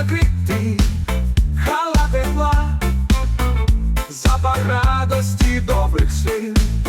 закрити хала тепла запах радості добрих слів.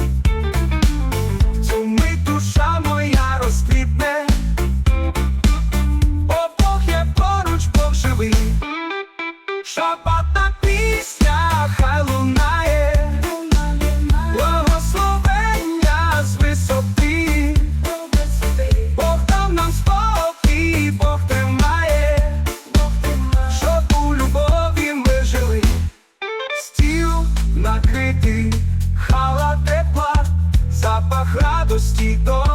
dito.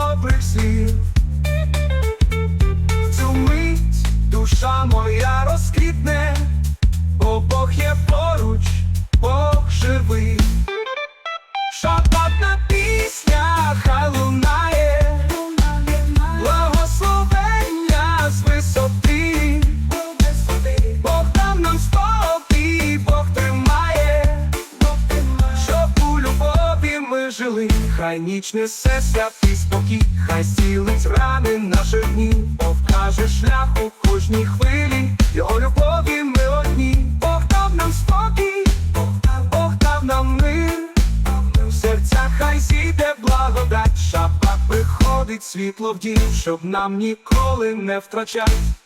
Хай ніч несе святий спокій, хай зцілить рани наших днів, Бог каже шлях у кожній хвилі, його любові ми одні, Бог дав нам спокій, Бог дав нам мир, в серцях хай зійде благодать, шапа приходить світло в дім, щоб нам ніколи не втрачать.